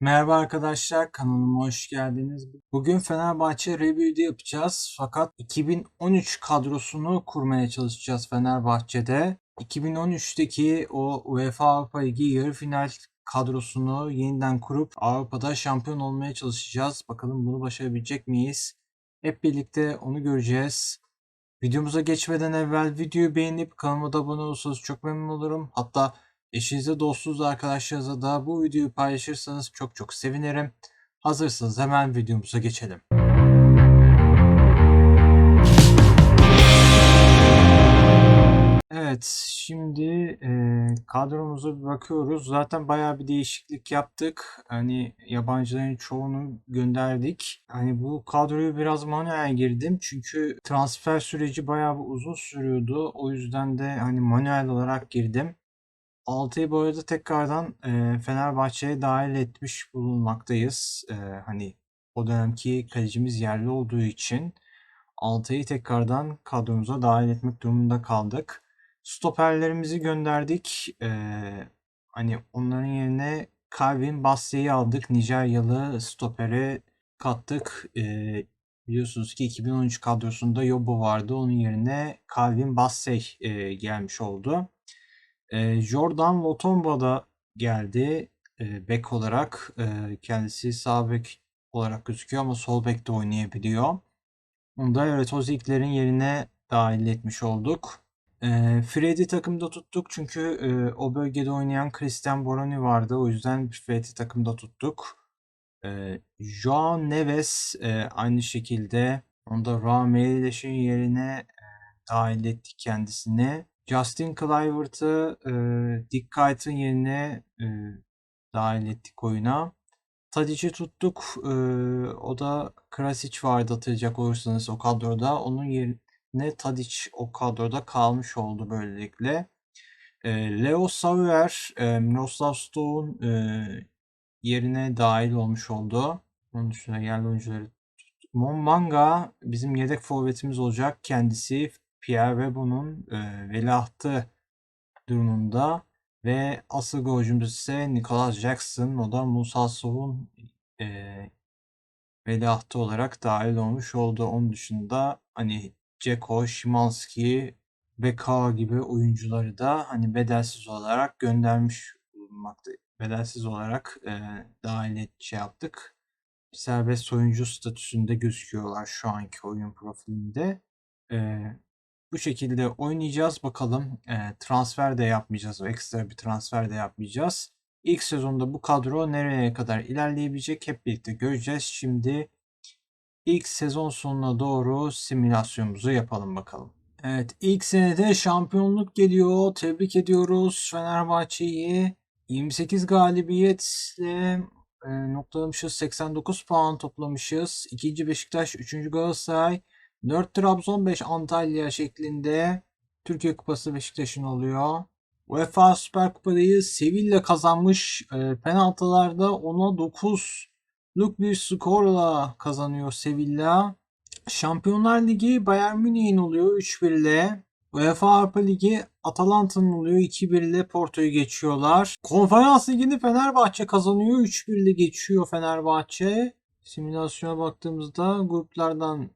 Merhaba arkadaşlar, kanalıma hoş geldiniz. Bugün Fenerbahçe rebuild'i yapacağız. Fakat 2013 kadrosunu kurmaya çalışacağız Fenerbahçe'de. 2013'teki o UEFA Avrupa Ligi yarı final kadrosunu yeniden kurup Avrupa'da şampiyon olmaya çalışacağız. Bakalım bunu başarabilecek miyiz? Hep birlikte onu göreceğiz. Videomuza geçmeden evvel videoyu beğenip kanalıma da abone olursanız çok memnun olurum. Hatta eşinize, dostunuza, arkadaşlarınıza da bu videoyu paylaşırsanız çok çok sevinirim. Hazırsanız hemen videomuza geçelim. Evet, şimdi e, kadromuza bir bakıyoruz. Zaten bayağı bir değişiklik yaptık. Hani yabancıların çoğunu gönderdik. Hani bu kadroyu biraz manuel girdim. Çünkü transfer süreci bayağı bir uzun sürüyordu. O yüzden de hani manuel olarak girdim. Altay'ı bu arada tekrardan e, Fenerbahçe'ye dahil etmiş bulunmaktayız. E, hani o dönemki kalecimiz yerli olduğu için Altay'ı tekrardan kadromuza dahil etmek durumunda kaldık. Stoperlerimizi gönderdik. E, hani onların yerine Calvin Bassey'i aldık. Nijeryalı stopere kattık. E, biliyorsunuz ki 2013 kadrosunda Yobo vardı. Onun yerine Calvin Bassey e, gelmiş oldu. Jordan Lotomba da geldi bek olarak. Kendisi sağ bek olarak gözüküyor ama sol bek de oynayabiliyor. Onu da evet Ozikler'in yerine dahil etmiş olduk. E, Fred'i takımda tuttuk çünkü o bölgede oynayan Christian Boroni vardı. O yüzden Fred'i takımda tuttuk. E, Neves aynı şekilde onu da Rameyeş'in yerine e, dahil ettik kendisini. Justin Kluivert'ı e, Dick Kite'ın yerine e, dahil ettik oyuna. Tadic'i tuttuk. E, o da Krasic vardı hatırlayacak olursanız o kadroda. Onun yerine Tadic o kadroda kalmış oldu böylelikle. E, Leo Savier, e, Miroslav Stoğ'un e, yerine dahil olmuş oldu. Onun dışında yerli oyuncuları tuttuk. Manga bizim yedek forvetimiz olacak. Kendisi Pierre Webon'un e, veliahtı durumunda ve asıl golcümüz ise Nicholas Jackson. O da Musa Sow'un e, veliahtı olarak dahil olmuş oldu. Onun dışında hani Ceko, Şimanski, Beka gibi oyuncuları da hani bedelsiz olarak göndermiş bulunmakta. Bedelsiz olarak e, dahil et, şey yaptık. Serbest oyuncu statüsünde gözüküyorlar şu anki oyun profilinde. E, bu şekilde oynayacağız. Bakalım e, transfer de yapmayacağız. Ekstra bir transfer de yapmayacağız. İlk sezonda bu kadro nereye kadar ilerleyebilecek hep birlikte göreceğiz. Şimdi ilk sezon sonuna doğru simülasyonumuzu yapalım bakalım. Evet ilk senede şampiyonluk geliyor. Tebrik ediyoruz Fenerbahçe'yi. 28 galibiyetle e, noktalamışız. 89 puan toplamışız. İkinci Beşiktaş, üçüncü Galatasaray. 4 Trabzon 5 Antalya şeklinde Türkiye Kupası Beşiktaş'ın oluyor. UEFA Süper Kupa'yı Sevilla kazanmış. E, penaltılarda 10'a 9'luk bir skorla kazanıyor Sevilla. Şampiyonlar Ligi Bayern Münih'in oluyor 3-1 ile. UEFA Avrupa Ligi Atalanta'nın oluyor 2-1 ile Porto'yu geçiyorlar. Konferans Ligi'ni Fenerbahçe kazanıyor 3-1 ile geçiyor Fenerbahçe. Simülasyona baktığımızda gruplardan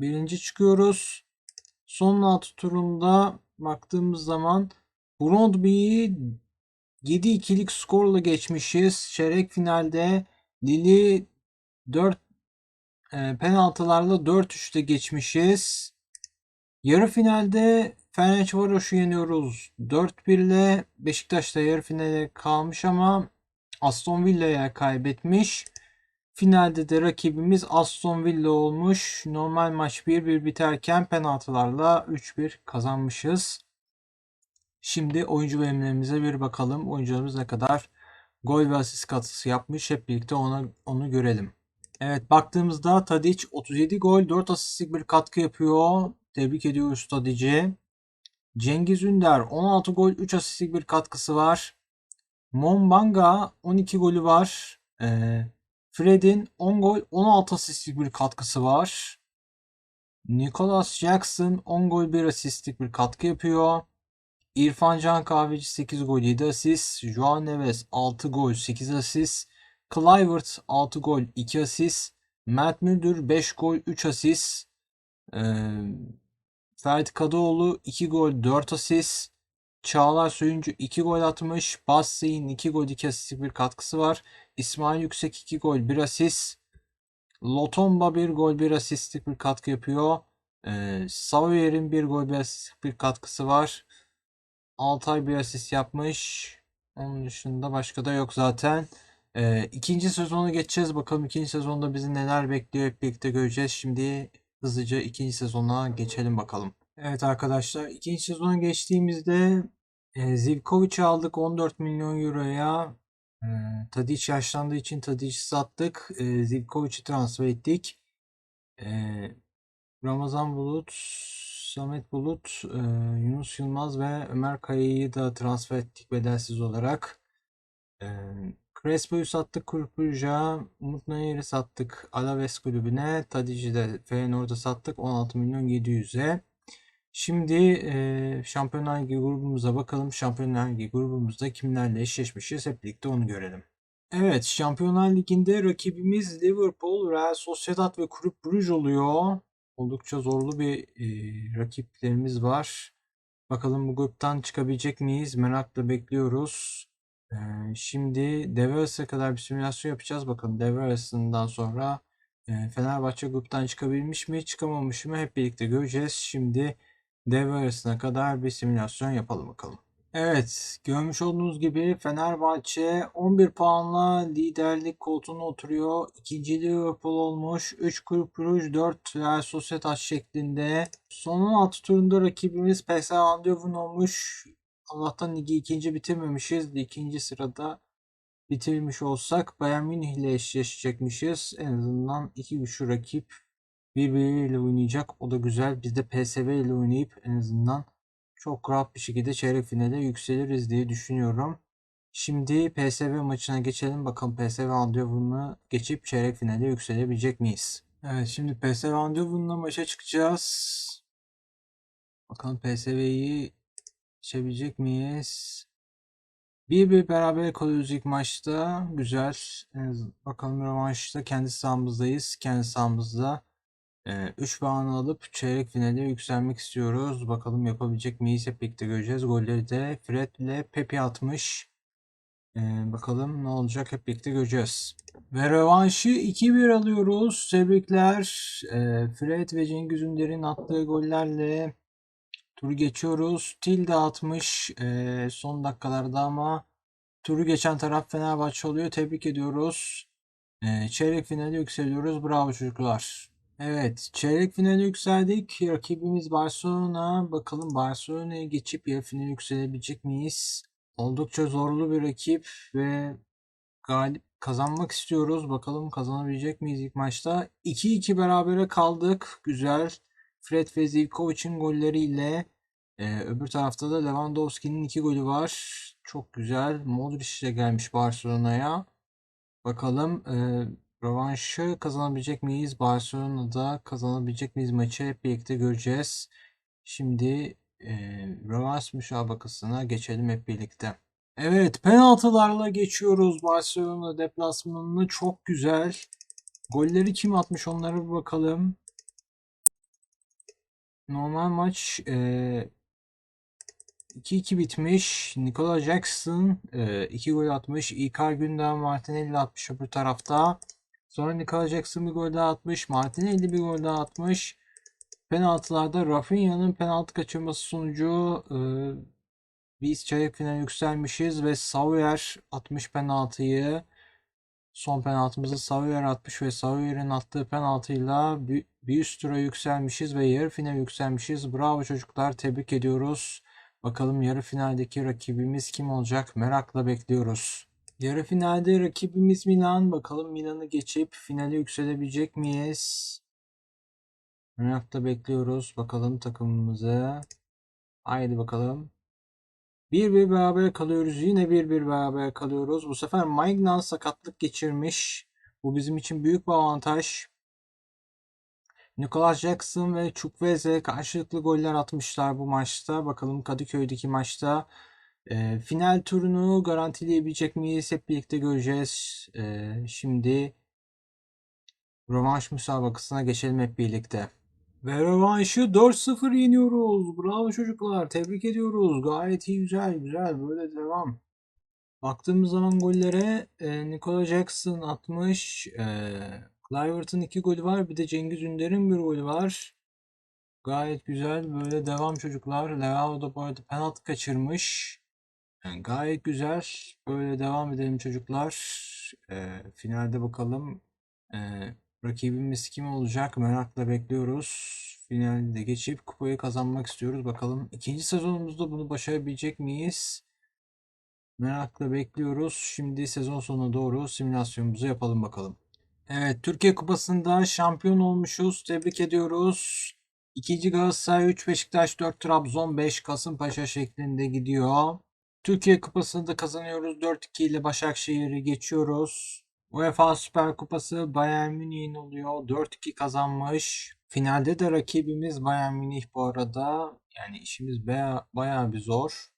birinci çıkıyoruz. Son altı turunda baktığımız zaman Brondby'yi 7-2'lik skorla geçmişiz. Çeyrek finalde Lili 4 e, penaltılarla 4-3'te geçmişiz. Yarı finalde Fenerbahçe'yi yeniyoruz. 4-1 ile Beşiktaş'ta yarı finale kalmış ama Aston Villa'ya kaybetmiş. Finalde de rakibimiz Aston Villa olmuş. Normal maç 1-1 biterken penaltılarla 3-1 kazanmışız. Şimdi oyuncu verimlerimize bir bakalım. Oyuncularımız ne kadar gol ve asist katkısı yapmış. Hep birlikte ona, onu görelim. Evet baktığımızda Tadic 37 gol 4 asistlik bir katkı yapıyor. Tebrik ediyoruz Tadic'i. Cengiz Ünder 16 gol 3 asistlik bir katkısı var. Mombanga 12 golü var. Ee, Fred'in 10 gol 16 asistlik bir katkısı var. Nicholas Jackson 10 gol 1 asistlik bir katkı yapıyor. İrfan Can Kahveci 8 gol 7 asist. Joao Neves 6 gol 8 asist. Kluivert 6 gol 2 asist. Mert Müldür 5 gol 3 asist. Ee, Ferdi Kadıoğlu 2 gol 4 asist. Çağlar Söyüncü 2 gol atmış. Bassey'in 2 gol 2 asistlik bir katkısı var. İsmail Yüksek 2 gol 1 asist. Lotomba 1 gol 1 asistlik bir katkı yapıyor. Ee, Sawyer'in 1 gol 1 asistlik bir katkısı var. Altay bir asist yapmış. Onun dışında başka da yok zaten. Ee, ikinci sezonu geçeceğiz. Bakalım ikinci sezonda bizi neler bekliyor hep birlikte göreceğiz. Şimdi hızlıca ikinci sezona geçelim bakalım. Evet arkadaşlar ikinci sezona geçtiğimizde e, Zivkovic'i aldık 14 milyon euroya. E, Tadic yaşlandığı için Tadic'i sattık. E, Zivkovic'i transfer ettik. E, Ramazan Bulut, Samet Bulut, e, Yunus Yılmaz ve Ömer Kaya'yı da transfer ettik bedelsiz olarak. E, Crespo'yu sattık Brugge'a, Umut Nayer'i sattık Alaves kulübüne, Tadic'i de Feyenoord'a sattık 16 milyon 700'e. Şimdi e, Şampiyonlar Ligi grubumuza bakalım. Şampiyonlar Ligi grubumuzda kimlerle eşleşmişiz hep birlikte onu görelim. Evet, Şampiyonlar Ligi'nde rakibimiz Liverpool, Real Sociedad ve Kulüp Brugge oluyor. Oldukça zorlu bir e, rakiplerimiz var. Bakalım bu gruptan çıkabilecek miyiz? Merakla bekliyoruz. E, şimdi devre arasına kadar bir simülasyon yapacağız. Bakalım devre arasından sonra e, Fenerbahçe gruptan çıkabilmiş mi, çıkamamış mı hep birlikte göreceğiz. Şimdi devre arasına kadar bir simülasyon yapalım bakalım. Evet, görmüş olduğunuz gibi Fenerbahçe 11 puanla liderlik koltuğuna oturuyor. İkinci Liverpool olmuş. 3 Kulüp Brugge, 4 Real Sociedad şeklinde. Son 16 turunda rakibimiz PSV Eindhoven olmuş. Allah'tan ligi ikinci bitirmemişiz. İkinci sırada bitirmiş olsak Bayern Münih ile eşleşecekmişiz. En azından iki güçlü rakip birbiriyle oynayacak. O da güzel. Biz de PSV ile oynayıp en azından çok rahat bir şekilde çeyrek finale yükseliriz diye düşünüyorum. Şimdi PSV maçına geçelim. Bakalım PSV Eindhoven'ı geçip çeyrek finale yükselebilecek miyiz? Evet şimdi PSV Eindhoven'la maça çıkacağız. Bakalım PSV'yi geçebilecek miyiz? Bir bir beraber kalıyoruz ilk maçta. Güzel. Bakalım rövanşta kendi sahamızdayız. Kendi sahamızda 3 puan alıp çeyrek finale yükselmek istiyoruz. Bakalım yapabilecek miyiz hep birlikte göreceğiz. Golleri de Fred ile Pepe atmış. Ee, bakalım ne olacak hep birlikte göreceğiz. Ve rövanşı 2-1 alıyoruz. Tebrikler. Ee, Fred ve Cengiz Ünder'in attığı gollerle turu geçiyoruz. Tilde atmış ee, son dakikalarda ama turu geçen taraf Fenerbahçe oluyor. Tebrik ediyoruz. Ee, çeyrek finale yükseliyoruz. Bravo çocuklar. Evet, çeyrek finale yükseldik. Rakibimiz Barcelona. Bakalım Barcelona'ya geçip yarı finale yükselebilecek miyiz? Oldukça zorlu bir rakip ve galip kazanmak istiyoruz. Bakalım kazanabilecek miyiz ilk maçta? 2-2 berabere kaldık. Güzel. Fred ve Zivkovic'in golleriyle ee, öbür tarafta da Lewandowski'nin 2 golü var. Çok güzel. Modric ile gelmiş Barcelona'ya. Bakalım e, Rövanşı kazanabilecek miyiz? Barcelona'da kazanabilecek miyiz maçı hep birlikte göreceğiz. Şimdi e, rövanş müsabakasına geçelim hep birlikte. Evet penaltılarla geçiyoruz Barcelona deplasmanını. Çok güzel. Golleri kim atmış onlara bir bakalım. Normal maç e, 2-2 bitmiş. Nikola Jackson 2 e, gol atmış. İlkay Gündem Martinelli atmış öbür tarafta. Sonra Nikola Jackson bir gol daha atmış. Martinelli bir gol daha atmış. Penaltılarda Rafinha'nın penaltı kaçırması sonucu e, biz çeyrek final yükselmişiz ve Sawyer atmış penaltıyı. Son penaltımızı Sawyer atmış ve Sawyer'in attığı penaltıyla bir, bir üst tura yükselmişiz ve yarı final yükselmişiz. Bravo çocuklar tebrik ediyoruz. Bakalım yarı finaldeki rakibimiz kim olacak merakla bekliyoruz. Yarı finalde rakibimiz Milan. Bakalım Milan'ı geçip finale yükselebilecek miyiz? Merakla bekliyoruz. Bakalım takımımızı. Haydi bakalım. Bir bir beraber kalıyoruz. Yine bir bir beraber kalıyoruz. Bu sefer Maignan sakatlık geçirmiş. Bu bizim için büyük bir avantaj. Nicolas Jackson ve Chukwueze karşılıklı goller atmışlar bu maçta. Bakalım Kadıköy'deki maçta Ee, final turunu garantileyebilecek miyiz? Hep birlikte göreceğiz. Ee, şimdi rövanş müsabakasına geçelim hep birlikte. Ve rövanşı 4-0 yeniyoruz. Bravo çocuklar. Tebrik ediyoruz. Gayet iyi güzel güzel. Böyle devam. Baktığımız zaman gollere e, Nikola Jackson atmış. E, Kluivert'ın 2 golü var. Bir de Cengiz Ünder'in bir golü var. Gayet güzel. Böyle devam çocuklar. Leao da bu arada penaltı kaçırmış. Yani gayet güzel. Böyle devam edelim çocuklar. E, finalde bakalım. E, rakibimiz kim olacak? Merakla bekliyoruz. Finalde geçip kupayı kazanmak istiyoruz. Bakalım ikinci sezonumuzda bunu başarabilecek miyiz? Merakla bekliyoruz. Şimdi sezon sonuna doğru simülasyonumuzu yapalım bakalım. Evet, Türkiye Kupası'nda şampiyon olmuşuz. Tebrik ediyoruz. 2. Galatasaray 3, Beşiktaş 4, Trabzon 5, Kasımpaşa şeklinde gidiyor. Türkiye Kupası'nı da kazanıyoruz. 4-2 ile Başakşehir'i geçiyoruz. UEFA Süper Kupası Bayern Münih'in oluyor. 4-2 kazanmış. Finalde de rakibimiz Bayern Münih bu arada. Yani işimiz baya, bayağı bir zor.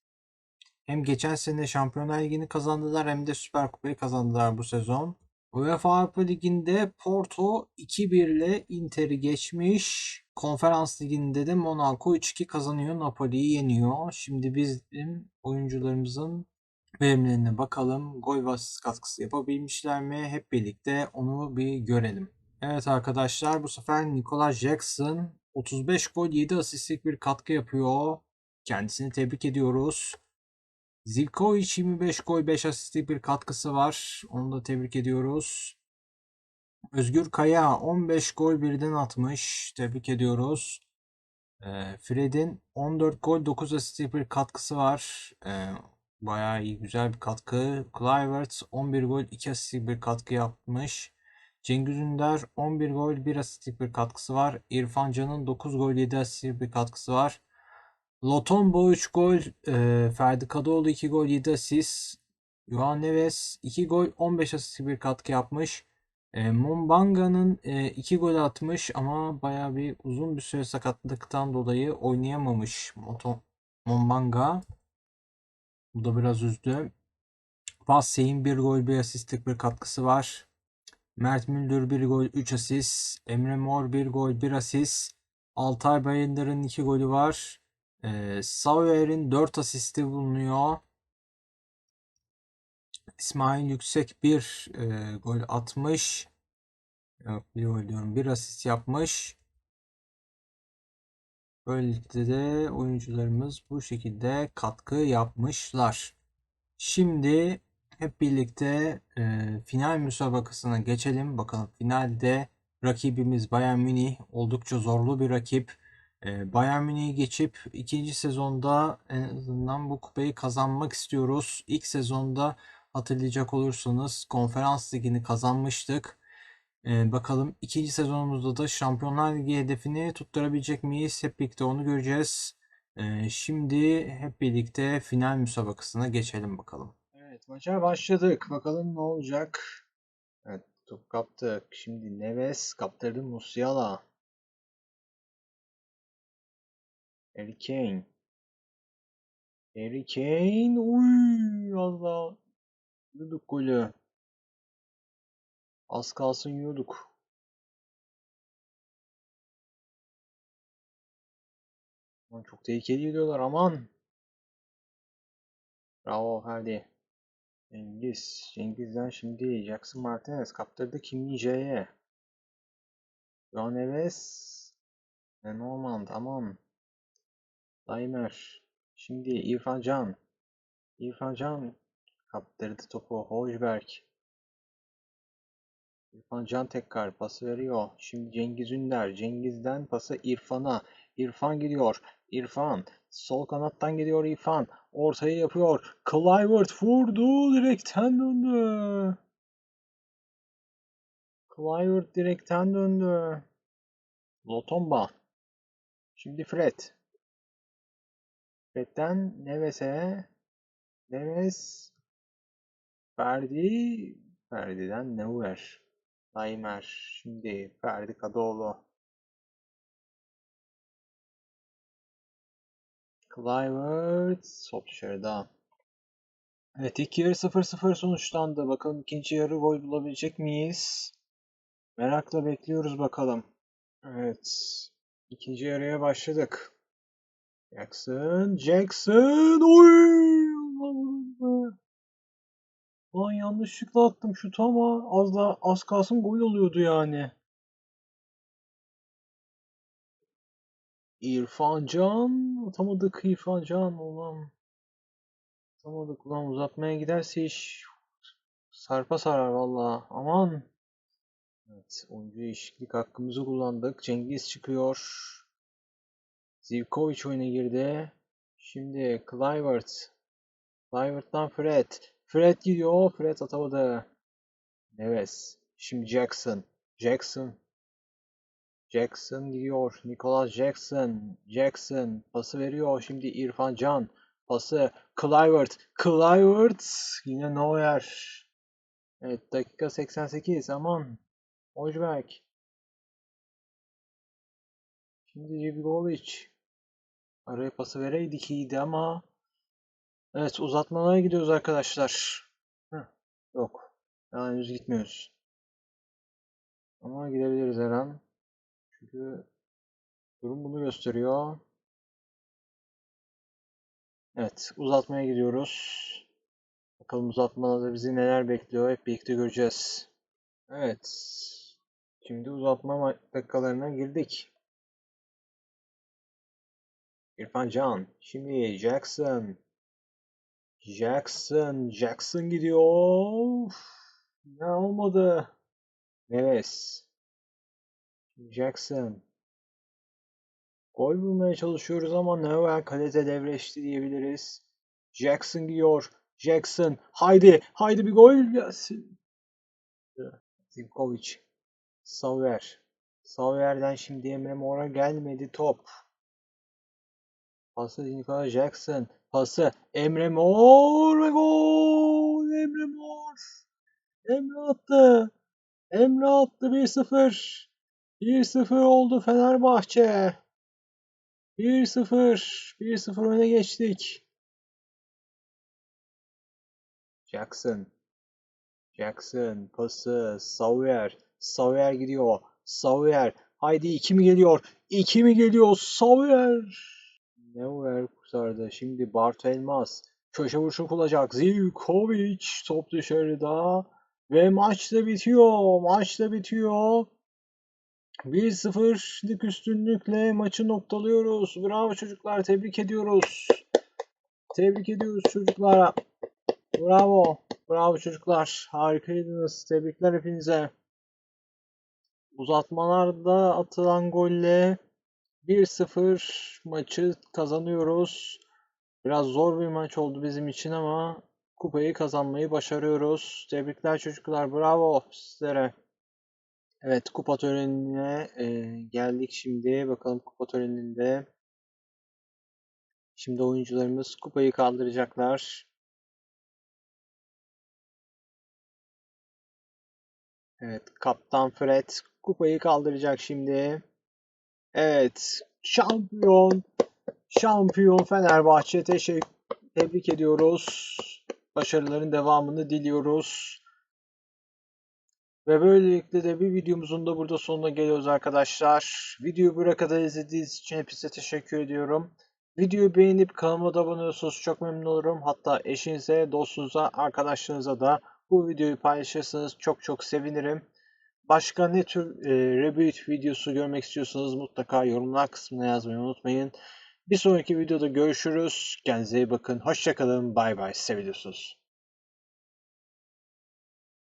Hem geçen sene Şampiyonlar Ligi'ni kazandılar hem de Süper Kupayı kazandılar bu sezon. UEFA Avrupa Ligi'nde Porto 2-1 ile Inter'i geçmiş. Konferans Ligi'nde de Monaco 3-2 kazanıyor. Napoli'yi yeniyor. Şimdi bizim oyuncularımızın verimlerine bakalım. Gol ve katkısı yapabilmişler mi? Hep birlikte onu bir görelim. Evet arkadaşlar bu sefer Nikola Jackson 35 gol 7 asistlik bir katkı yapıyor. Kendisini tebrik ediyoruz. Zivkovic 25 gol 5 asistlik bir katkısı var. Onu da tebrik ediyoruz. Özgür Kaya 15 gol birden atmış. Tebrik ediyoruz. E, Fred'in 14 gol 9 asistlik bir katkısı var. E, bayağı iyi güzel bir katkı. Kluivert 11 gol 2 asistlik bir katkı yapmış. Cengiz Ünder 11 gol 1 asistlik bir katkısı var. İrfan Can'ın 9 gol 7 asistlik bir katkısı var. Lotombo 3 gol, e, Ferdi Kadıoğlu 2 gol 7 asist. Johan Neves 2 gol 15 asist bir katkı yapmış. E, Mumbanga'nın e, 2 gol atmış ama baya bir uzun bir süre sakatlıktan dolayı oynayamamış Moto, Mumbanga. Bu da biraz üzdü. Vassey'in 1 gol 1 asistlik bir katkısı var. Mert Müldür 1 gol 3 asist. Emre Mor 1 gol 1 asist. Altay Bayındır'ın 2 golü var. Ee, Sawyer'in 4 asisti bulunuyor. İsmail Yüksek bir e, gol atmış. Yok bir gol diyorum. Bir asist yapmış. Böylelikle de oyuncularımız bu şekilde katkı yapmışlar. Şimdi hep birlikte e, final müsabakasına geçelim. Bakalım finalde rakibimiz Bayern Münih oldukça zorlu bir rakip. Bayern Münih'i geçip ikinci sezonda en azından bu kupayı kazanmak istiyoruz. İlk sezonda hatırlayacak olursanız konferans ligini kazanmıştık. Bakalım ikinci sezonumuzda da Şampiyonlar Ligi hedefini tutturabilecek miyiz? Hep birlikte onu göreceğiz. Şimdi hep birlikte final müsabakasına geçelim bakalım. Evet maça başladık. Bakalım ne olacak? Evet top kaptık. Şimdi Neves kaptırdı Musiala. Harry Kane. Harry Kane. Uy valla. Yiyorduk golü. Az kalsın yiyorduk. Çok tehlikeli geliyorlar aman. Bravo Ferdi. Cengiz. Cengiz'den şimdi Jackson Martinez kaptırdı Kim Min-jae'ye. Johan Neves. Ne Norman tamam. Daimer. Şimdi İrfan Can. İrfan Can kaptırdı topu. Hojberg. İrfan Can tekrar pası veriyor. Şimdi Cengiz Ünder. Cengiz'den pası İrfan'a. İrfan gidiyor. İrfan. Sol kanattan gidiyor İrfan. Ortayı yapıyor. Clivert vurdu. Direkten döndü. Clivert direkten döndü. Lotomba. Şimdi Fred. Fred'den Neves'e. Neves. Ferdi. Ferdi'den Neuer. Daimer. Şimdi Ferdi Kadıoğlu. Clivert. Dışarıda. Evet ilk yarı 0-0 sonuçlandı. Bakalım ikinci yarı gol bulabilecek miyiz? Merakla bekliyoruz bakalım. Evet. ikinci yarıya başladık. Jackson, Jackson, oy! Lan yanlışlıkla attım şutu ama az da az kalsın gol oluyordu yani. İrfan Can, atamadık İrfan Can ulan. Atamadık ulan uzatmaya giderse iş sarpa sarar valla. Aman. Evet, oyuncu değişiklik hakkımızı kullandık. Cengiz çıkıyor. Zivkovic oyuna girdi. Şimdi Clivert. Clivert'tan Fred. Fred gidiyor. Fred atamadı. Neves. Şimdi Jackson. Jackson. Jackson gidiyor. Nicholas Jackson. Jackson pası veriyor. Şimdi İrfan Can. Pası Clivert. Clivert. Yine nowhere. Evet dakika 88. Aman. Hojberg. Şimdi Jibigovic. Araya pası vereydik iyiydi ama Evet uzatmalara gidiyoruz arkadaşlar. Heh, yok. Daha henüz gitmiyoruz. Ama gidebiliriz her an. Çünkü durum bunu gösteriyor. Evet uzatmaya gidiyoruz. Bakalım uzatmada bizi neler bekliyor hep birlikte göreceğiz. Evet. Şimdi uzatma dakikalarına girdik. İrfan Can. Şimdi Jackson. Jackson. Jackson gidiyor. Ne olmadı? Neves. Jackson. Gol bulmaya çalışıyoruz ama Neuer kalede devreşti diyebiliriz. Jackson gidiyor. Jackson. Haydi. Haydi bir gol gelsin. Zivkovic. Sauer. Sauer'den şimdi Emre Mor'a gelmedi top. Pası Nikola Jackson. Pası Emre Mor ve gol! Emre Mor. Emre attı. Emre attı 1-0. 1-0 oldu Fenerbahçe. 1-0. 1-0 öne geçtik. Jackson. Jackson pası Sauer. Sauer gidiyor. Sauer. Haydi 2 mi geliyor? 2 mi geliyor? Sauer. Neuer kurtardı. Şimdi Bart Elmas. Köşe vuruşu kullanacak. Zivkovic top dışarıda. Ve maç da bitiyor. Maç da bitiyor. 1-0'lık üstünlükle maçı noktalıyoruz. Bravo çocuklar. Tebrik ediyoruz. Tebrik ediyoruz çocuklara. Bravo. Bravo çocuklar. Harikaydınız. Tebrikler hepinize. Uzatmalarda atılan golle 1-0 maçı kazanıyoruz. Biraz zor bir maç oldu bizim için ama kupayı kazanmayı başarıyoruz. Tebrikler çocuklar. Bravo sizlere. Evet kupa törenine e, geldik şimdi. Bakalım kupa töreninde. Şimdi oyuncularımız kupayı kaldıracaklar. Evet Kaptan Fred kupayı kaldıracak şimdi. Evet şampiyon şampiyon Fenerbahçe teşekkür tebrik ediyoruz. Başarıların devamını diliyoruz. Ve böylelikle de bir videomuzun da burada sonuna geliyoruz arkadaşlar. Videoyu buraya kadar izlediğiniz için hepinize teşekkür ediyorum. Videoyu beğenip kanalıma da abone olursanız çok memnun olurum. Hatta eşinize, dostunuza, arkadaşlarınıza da bu videoyu paylaşırsanız çok çok sevinirim. Başka ne tür e, reboot videosu görmek istiyorsanız mutlaka yorumlar kısmına yazmayı unutmayın. Bir sonraki videoda görüşürüz. Kendinize iyi bakın. Hoşçakalın. Bay bay. Seviyorsunuz.